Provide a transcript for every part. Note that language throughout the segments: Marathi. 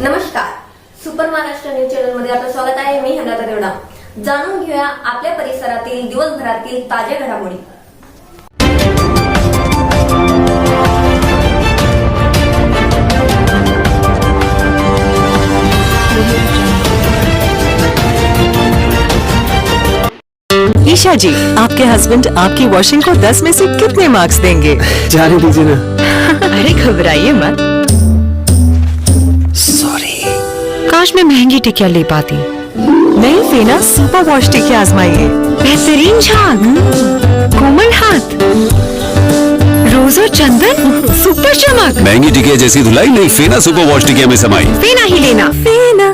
नमस्कार. सुपर महाराष्ट्र न्यूज़ चॅनल मध्ये आपलं स्वागत आहे. मी हेमलता देवडा. जाणून घेऊया आपल्या परिसरातील दिवसभरातील ताज्या घडामोडी. ईशा जी आपके हस्बैंड आपकी वॉशिंग को 10 में से कितने मार्क्स देंगे? जाने दीजिए ना। अरे घबराइए मत सॉरी काश मैं महंगी टिकिया ले पाती। नहीं फेना सुपर वॉश टिकिया आजमाइए बेहतरीन झाग। कोमल हाथ। रोज और चंदन। सुपर चमक। महंगी टिकिया जैसी धुलाई नहीं फेना सुपर वॉश टिकिया में समाई। फेना ही लेना। फेना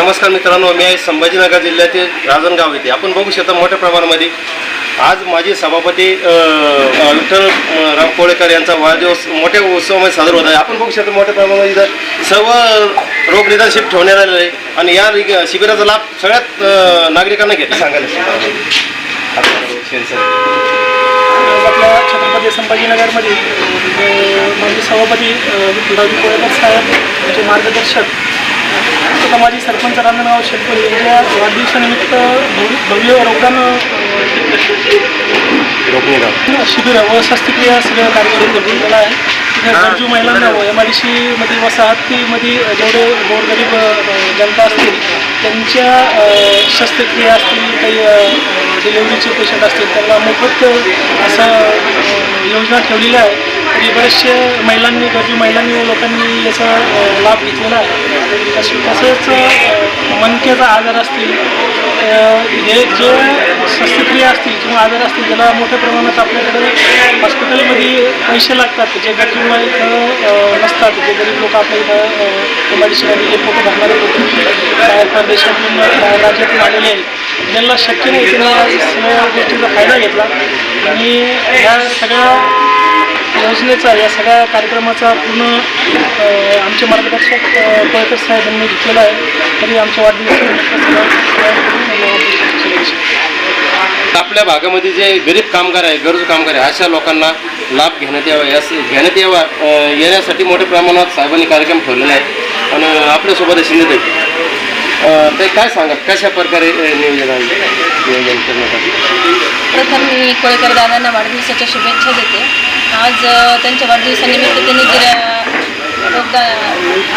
नमस्कार मित्रांनो मी आहे संभाजीनगर जिल्ह्यातील राजनगाव येथे आपण बघू शकता मोठ्या प्रमाणामध्ये आज माझे सभापती विठ्ठल कोळेकर यांचा वाढदिवस मोठ्या उत्सवामध्ये साजरा होत आहे. आपण बघू शकतो मोठ्या प्रमाणामध्ये इथं सर्व रोग शिबिर ठेवण्यात आलेलं आहे. आणि या शिबिराचा लाभ सगळ्यात नागरिकांना घेतला सांगायला आपल्या छत्रपती संभाजीनगरमध्ये माजी सभापती अ, कोळेकर साहेब यांचे मार्गदर्शक तथा माजी सरपंच रामनाव शेतकरी यांच्या वाढदिवसानिमित्त भव्य रोगदान अ, शिबिर व शस्त्रक्रिया सगळं कार्यक्रम घेतलेला आहे गरजू महिलांना व एम आय डी सीमध्ये वसाहतीमध्ये जेवढे गोरगरीब जनता असतील त्यांच्या शस्त्रक्रिया असतील काही डिलेवरीचे पेशंट असतील त्यांना मोफत असं योजना ठेवलेल्या आहे तरी बरेचसे महिलांनी गरजू महिलांनी व लोकांनी याचा लाभ घेतलेला आहे तस- तसंच अ, मणक्याचा आजार असतील हे जे शस्त्रक्रिया असतील किंवा आजार असतील त्याला मोठ्या प्रमाणात आपल्याकडे हॉस्पिटलमध्ये पैसे लागतात. जे गरीब इथं नसतात. जे गरीब लोक आपल्या इथं एम आय डी सीमध्ये हे फोटो भरणारे लोक बाहेर परदेशातून राज्यातून आलेले आहेत ज्यांना शक्य नाही त्यांना सगळ्या गोष्टीचा फायदा घेतला. आणि ह्या सगळ्या योजनेचा या सगळ्या कार्यक्रमाचा पूर्ण आमचे मार्गदर्शक अ, साहेबांनी घेतलेला आहे. तरी आमच्या वाढदिवस आपल्या भागामध्ये जे गरीब कामगार आहे गरजू कामगार आहे अशा लोकांना लाभ घेण्यात यावा या घेण्यात यावा येण्यासाठी मोठ्या प्रमाणात साहेबांनी कार्यक्रम ठेवलेला आहे आणि आपल्यासोबत आहे शिंदे ते काय सांगा कशा प्रकारे नियोजन नियोजन करण्यासाठी. प्रथम मी कोळेकर दादांना वाढदिवसाच्या शुभेच्छा देते. आज त्यांच्या वाढदिवसानिमित्त त्यांनी जे रोगदा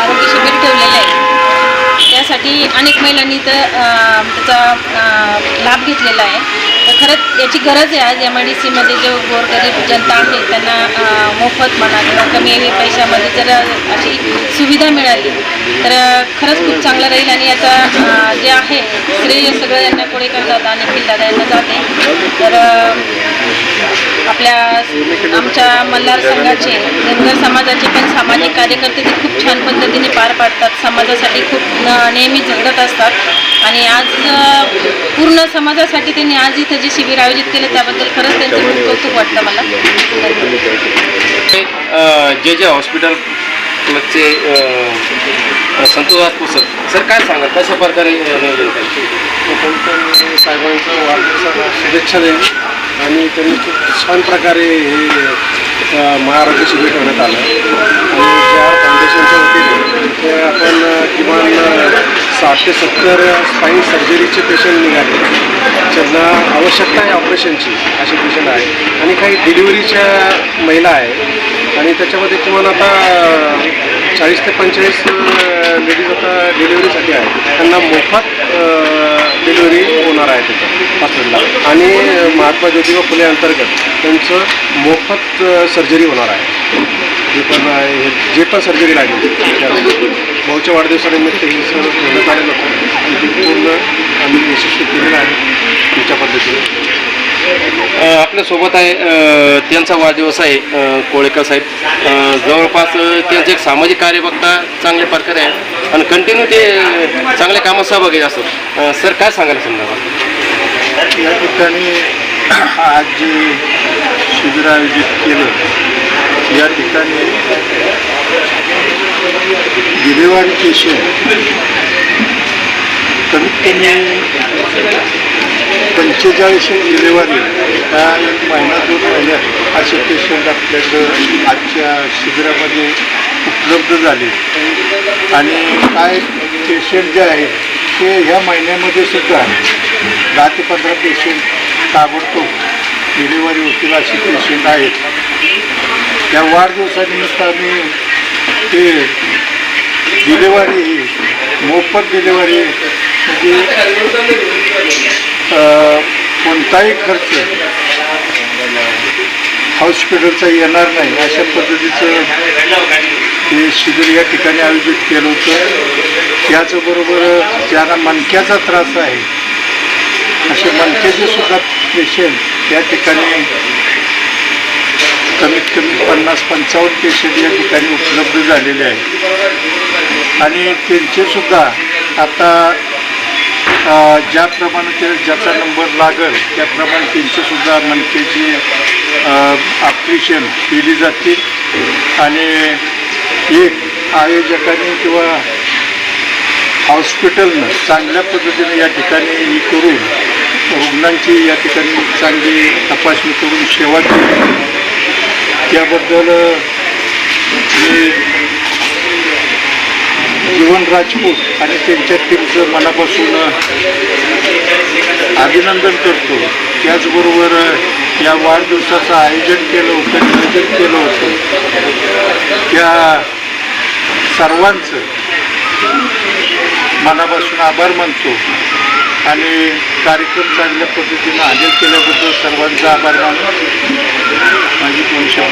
आरोग्य शिबिर ठेवलेलं आहे. त्यासाठी अनेक महिलांनी तर त्याचा लाभ घेतलेला आहे. खरंच याची गरज आहे आज एम आय डी सीमध्ये जे गोरगरीब जनता आहे त्यांना मोफत म्हणा किंवा कमी पैशामध्ये जर अशी सुविधा मिळाली तर खरंच खूप चांगलं राहील आणि याचा जे आहे श्रेय सगळं यांना कोळेकर दादा आणि निखिल दादा यांना जाते. तर आपल्या आमच्या मल्हार संघाचे धनगर समाजाचे पण सामाजिक कार्यकर्ते ते खूप छान पद्धतीने पार पाडतात. समाजासाठी खूप नेहमी झगडत असतात. आणि आज पूर्ण समाजासाठी त्यांनी आज इथं जे शिबिर आयोजित केलं त्याबद्दल खरंच त्यांचं खूप कौतुक वाटतं मला. जे जे हॉस्पिटल चे संतोष पुस्तक सर. काय सांगा कशा प्रकारे नियोजन केलं? साहेबांचं वाढदिवसाला शुभेच्छा द्यावी आणि त्यांनी खूप छान प्रकारे हे महाराष्ट्र शिबिर ठेवण्यात आलं. आणि ज्या फाउंडेशनच्या वतीने ते आपण किमान साठ ते सत्तर स्पाईन सर्जरीचे पेशंट निघाले. ज्यांना आवश्यकता आहे ऑपरेशनची असे पेशंट आहे आणि काही डिलिव्हरीच्या महिला आहे आणि त्याच्यामध्ये किमान आता चाळीस ते पंचेचाळीस लेडीज आता डिलिव्हरीसाठी आहेत. त्यांना मोफत डिलिव्हरी होणार आहे तिथं हॉस्पिटलला. आणि महात्मा ज्योतिबा फुले अंतर्गत त्यांचं मोफत सर्जरी होणार आहे. जे पण आहे, हे जे पण सर्जरी लागेल भाऊच्या वाढदिवसानिमित्त हे सर्व ठेवण्यात आलेलं होतं पूर्ण आम्ही यशस्वी केलेलं आहे तुमच्या पद्धतीने. आपल्यासोबत आहे त्यांचा वाढदिवस आहे कोळेकर साहेब. जवळपास त्यांचं त्यांचे एक सामाजिक कार्य बघता चांगल्या प्रकारे आहे आणि कंटिन्यू ते चांगल्या कामात सहभागी असतात. सर काय सांगायला संदर्भात? या ठिकाणी आज जे शिबिर आयोजित केलं या ठिकाणी डिलिव्हरी केशव कमीत कमी शेजारीशी डिलेवरी. एक महिना दोन महिन्यात असे पेशंट आपल्याकडं आजच्या शिबिरामध्ये उपलब्ध झाले. आणि काय पेशंट जे आहेत ते ह्या महिन्यामध्ये सुद्धा दहा ते पंधरा पेशंट ताबडतोब डिलिव्हरी होतील असे पेशंट आहेत. या वाढदिवसानिमित्त आम्ही ते डिलेवरी ही मोफत डिलेवरी म्हणजे कोणताही खर्च हॉस्पिटलचा येणार नाही अशा पद्धतीचं हे शिबिर या ठिकाणी आयोजित केलं होतं. त्याचबरोबर ज्यांना मणक्याचा त्रास आहे असे मणक्याचे सुद्धा पेशंट या ठिकाणी कमीत कमी पन्नास पंचावन्न पेशंट या ठिकाणी उपलब्ध झालेले आहेत. आणि त्यांचेसुद्धा आता ज्याप्रमाणे ते ज्याचा नंबर लागेल त्याप्रमाणे त्यांचे सुद्धा ऑपरेशन केली जातील आणि एक आयोजकाने किंवा हॉस्पिटलनं चांगल्या पद्धतीने या ठिकाणी हे करून रुग्णांची या ठिकाणी चांगली तपासणी करून सेवा केली. त्याबद्दल मी जीवन राजपूत आणि त्यांच्या टीमचं मनापासून अभिनंदन करतो. त्याचबरोबर या वाढदिवसाचं आयोजन केलं होतं नियोजन केलं होतं. त्या सर्वांचं मनापासून आभार मानतो आणि कार्यक्रम चांगल्या पद्धतीनं हजर केल्याबद्दल सर्वांचा आभार मानतो. माझी दोन शब्द